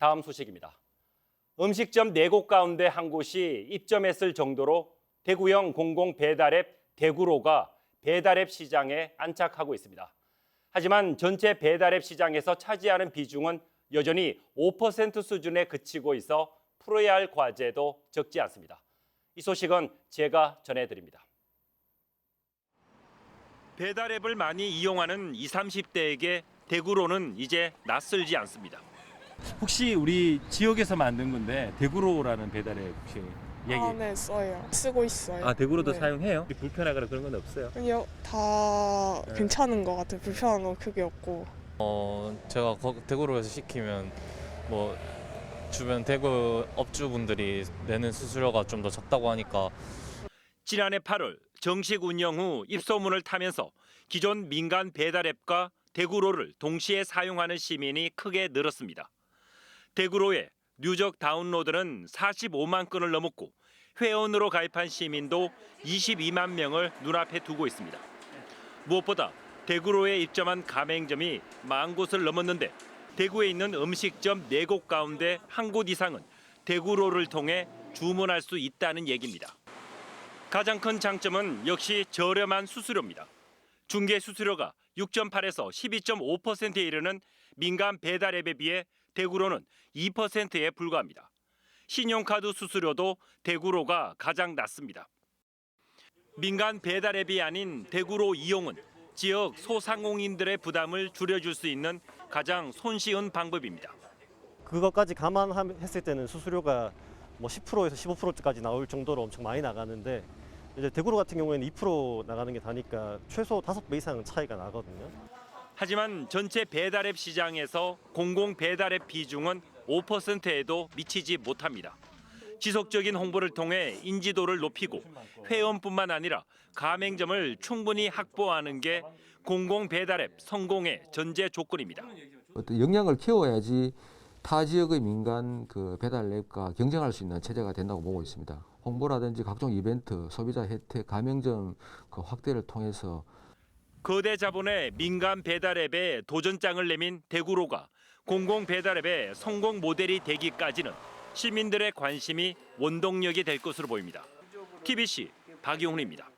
다음 소식입니다. 음식점 네곳 가운데 한 곳이 입점했을 정도로 대구형 공공 배달앱 대구로가 배달앱 시장에 안착하고 있습니다. 하지만 전체 배달앱 시장에서 차지하는 비중은 여전히 5% 수준에 그치고 있어 풀어야 할 과제도 적지 않습니다. 이 소식은 제가 전해드립니다. 배달앱을 많이 이용하는 20, 30대에게 대구로는 이제 낯설지 않습니다. 혹시 우리 지역에서 만든 건데 대구로라는 배달앱 혹시 얘기? 아, 네, 써요. 쓰고 있어요. 아 대구로도 네. 사용해요? 불편하거나 그런 건 없어요? 아니요, 다 네. 괜찮은 것 같아요. 불편한 건 크게 없고. 어 제가 거- 대구로에서 시키면 뭐 주변 대구 업주분들이 내는 수수료가 좀 더 적다고 하니까 지난해 8월 정식 운영 후 입소문을 타면서 기존 민간 배달 앱과 대구로를 동시에 사용하는 시민이 크게 늘었습니다. 대구로의 누적 다운로드는 45만 건을 넘었고 회원으로 가입한 시민도 22만 명을 눈앞에 두고 있습니다. 무엇보다 대구로에 입점한 가맹점이 만 곳을 넘었는데 대구에 있는 음식점 4곳 가운데 한 곳 이상은 대구로를 통해 주문할 수 있다는 얘기입니다. 가장 큰 장점은 역시 저렴한 수수료입니다. 중개 수수료가 6.8에서 12.5%에 이르는 민간 배달 앱에 비해 대구로는 2%에 불과합니다. 신용카드 수수료도 대구로가 가장 낮습니다. 민간 배달 앱이 아닌 대구로 이용은 지역 소상공인들의 부담을 줄여줄 수 있는 가장 손쉬운 방법입니다. 그것까지 감안했을 때는 수수료가 뭐 10%에서 15%까지 나올 정도로 엄청 많이 나가는데 이제 대구로 같은 경우에는 2% 나가는 게 다니까 최소 5배 이상은 차이가 나거든요. 하지만 전체 배달앱 시장에서 공공 배달앱 비중은 5%에도 미치지 못합니다. 지속적인 홍보를 통해 인지도를 높이고 회원뿐만 아니라 가맹점을 충분히 확보하는 게 공공 배달앱 성공의 전제 조건입니다. 어떤 역량을 키워야지 타 지역의 민간 그 배달 앱과 경쟁할 수 있는 체제가 된다고 보고 있습니다. 홍보라든지 각종 이벤트, 소비자 혜택, 가맹점 그 확대를 통해서 거대 자본의 민간 배달앱에 도전장을 내민 대구로가 공공 배달앱의 성공 모델이 되기까지는 시민들의 관심이 원동력이 될 것으로 보입니다. TBC 박용훈입니다.